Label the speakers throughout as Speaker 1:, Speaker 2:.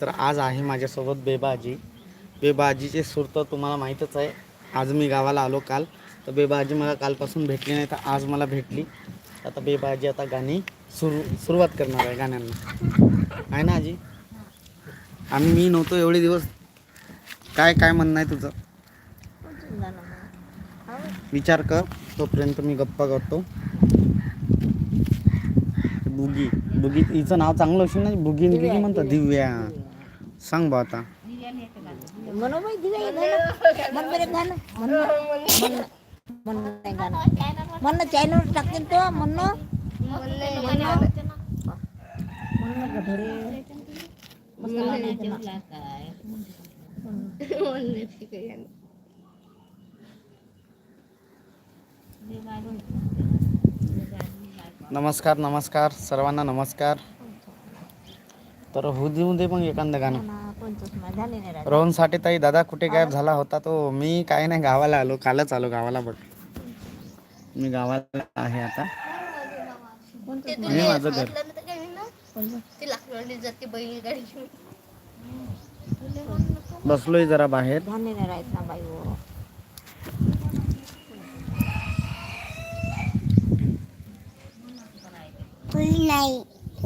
Speaker 1: तर आज आहे माझ्यासोबत बेबाजी. बेबाजीचे सूर तर तुम्हाला माहीतच आहे. आज मी गावाला आलो काल. तर बेबाजी मला कालपासून भेटली नाही तर आज मला भेटली. आता बेबाजी आता गाणी सुरू सुरुवात करणार आहे गाण्यांना. आहे ना आजी? आम्ही मी नव्हतो एवढे दिवस. काय काय म्हणणं आहे तुझं? विचार कर. तोपर्यंत मी गप्पा करतो. बुगी. बुगी हिचं नाव चांगलं असेल ना बुगी आणि गिगी म्हणतात दिव्या. सांग बा आता
Speaker 2: म्हणू बाई दिव्या हे गाणं म्हण बरं गाणं म्हण ना. म्हण ना. म्हण नाही गाणं म्हण ना चॅनल टाकतील तो म्हण ना. म्हण ना. म्हण ना गधडे. मस्त गाणं आहे ते.
Speaker 1: नमस्कार नमस्कार सर्वांना नमस्कार तर होऊ देऊ दे मग एखादं गाणं.
Speaker 2: झाले नाही.
Speaker 1: रोहनसाठी ताई दादा कुठे गायब झाला होता तो? मी काय नाही गावाला आलो कालच आलो गावाला बघ. मी गावाला आहे आता. मी माझं घर.
Speaker 3: ती लाकडाने जाते बैलगाडी घेऊन
Speaker 1: बसलोय जरा बाहेर.
Speaker 2: धान्य नाही राहत ना बाई हो.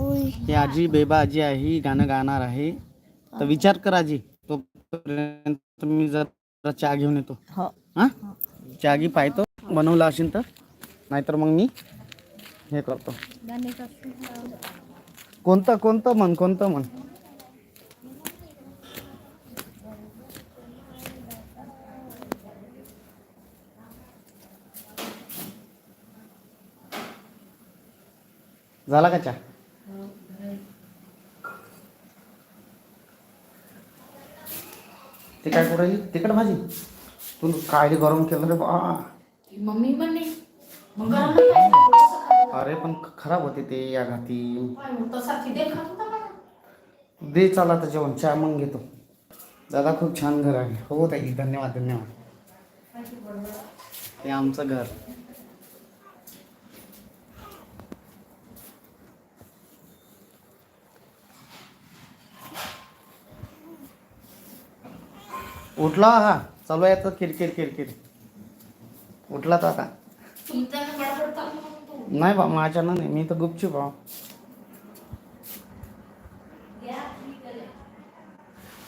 Speaker 1: ही आजी बेबा आजी आहे ही गाणं गाणार आहे. तर विचार कर आजी तोपर्यंत मी जरा चहा घेऊन येतो.
Speaker 2: हो.
Speaker 1: हा? चहा घी पाहतो. बनवला असेल तर. नाहीतर मग मी हे करतो. कोणतं कोणतं म्हण कोणतं म्हण? झाला का चहा? ते काय करू राहिली तिकट भाजी. तू काय गरम केलं रे बा.
Speaker 3: मम्मी नाही. मग
Speaker 1: अरे पण खराब होते ते या घाती.
Speaker 3: खात होता?
Speaker 1: दे चला तर जेवण. चहा मग घेतो. दादा खूप छान घर आहे. हो ताई धन्यवाद धन्यवाद. हे आमचं घर. उठला हा. चालू आहे तर किरकिर किरकिर उठला तर आता.
Speaker 3: तू.
Speaker 1: नाही बा माझ्या नाही. मी तर गुपचूप बा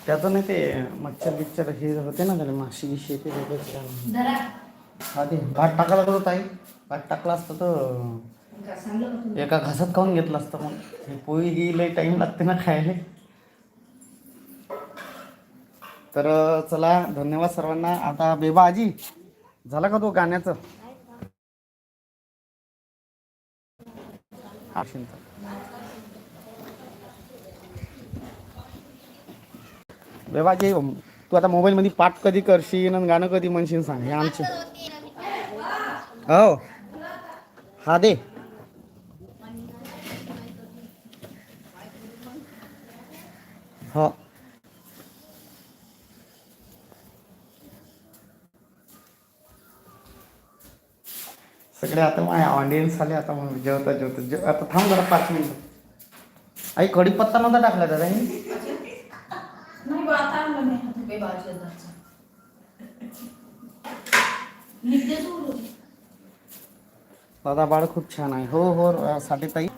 Speaker 1: त्याचं नाही ते मच्छर बिच्छर हे होते ना त्याला माशी गिशी नाही.
Speaker 3: जरा
Speaker 1: हा ते भात टाकायला लागलो ताई. भात टाकला असतं तर
Speaker 3: तू?
Speaker 1: एका घासात खाऊन घेतलं असतं मग. हे पोळी गी लई टाईम लागते ना खायला. तर चला धन्यवाद सर्वांना. आता बेबा आजी झाला का तो गाण्याचं? हा बेबाजी तू आता मोबाईल मध्ये पाठ कधी करशील आणि गाणं कधी म्हणशील सांग? हे आमचे. हो. हा दे. हो. सगळे आता माझ्या ऑडियन्स आले आता मग जेवता जेवता जेव आता थांब जरा पाच मिनिटं. आई कढीपत्ता नव्हता टाकला दादा हे. दादा बाळ खूप छान आहे. हो हो साठी ताई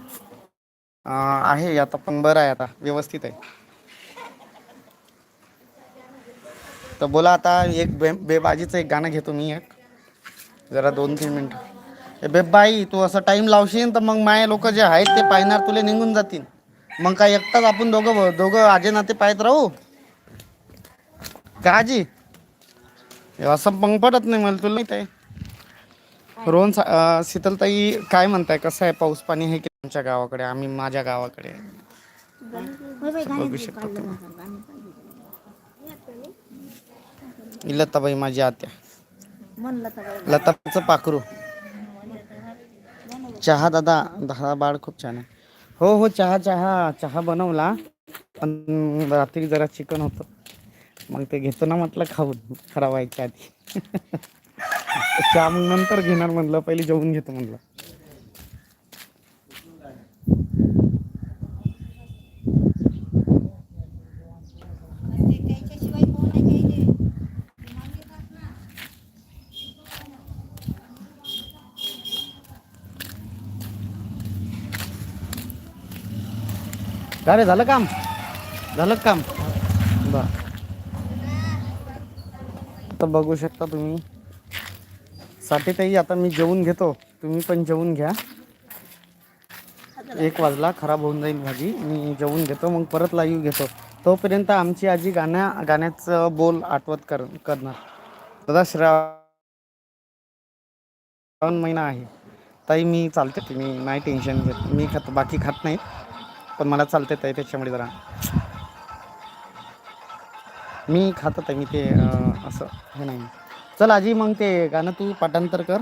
Speaker 1: आहे आता पण बरं आहे आता व्यवस्थित आहे. तर बोला आता एक बे बेबाजीचं एक गाणं घेतो मी एक. जरा दोन तीन मिनटं. ए बेबाई तू असं टाइम लावशील तर मग माये लोक जे आहेत ते पाहणार तुला निघून जातील. मग काय एकटाच आपण दोघं दोघं आजे नाते पाहत राहू? का आजी? हे असं मग पडत नाही मला तुला माहीत आहे. रोहन सा- अं, शीतलताई काय म्हणताय? कसं आहे पाऊस पाणी आहे की आमच्या गावाकडे? आम्ही माझ्या गावाकडे.
Speaker 2: बाई,
Speaker 1: बघू शकता. तुम्ही. लताबाई माझी आत्या.
Speaker 2: म्हणलं तर बाई.
Speaker 1: लताचं पाखरू. चहा दादा दहा बाळ खूप छान आहे. हो हो चहा चहा चहा बनवला पण रात्री जरा चिकन होतं. मग ते घेतो ना म्हटलं खाऊन खराब व्हायच्या आधी. चहा मग नंतर घेणार म्हणलं पहिले जेवून घेतो म्हणलं. का रे झालं काम? झालं काम? बर. आता बघू शकता तुम्ही. साठेताई आता मी जेवून घेतो. तुम्ही पण जेवून घ्या. एक वाजला खराब होऊन जाईल भाजी. मी जेवून घेतो मग परत लाईव्ह घेतो. तोपर्यंत आमची आजी गाण्या गाण्याचं बोल आठवत कर करणार. दादा श्रावण महिना आहे. ताई मी चालते. मी नाही टेन्शन घेत. मी खात बाकी खात नाही. पण मला चालते ताई त्याच्यामुळे जरा. मी खात आहे मी ते असं हे नाही. चल आजी मग ते गाणं तू पाठांतर कर.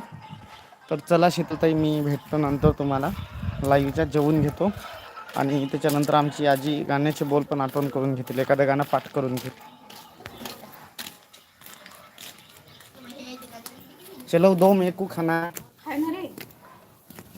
Speaker 1: तर चला शीतलताई मी भेटतो नंतर तुम्हाला. लाईव्हच्या जेवून घेतो. आणि त्याच्यानंतर आमची आजी गाण्याचे बोल पण आठवण करून घेतील एखादं गाणं पाठ करून घेईल. चलो दो मेकू खाना.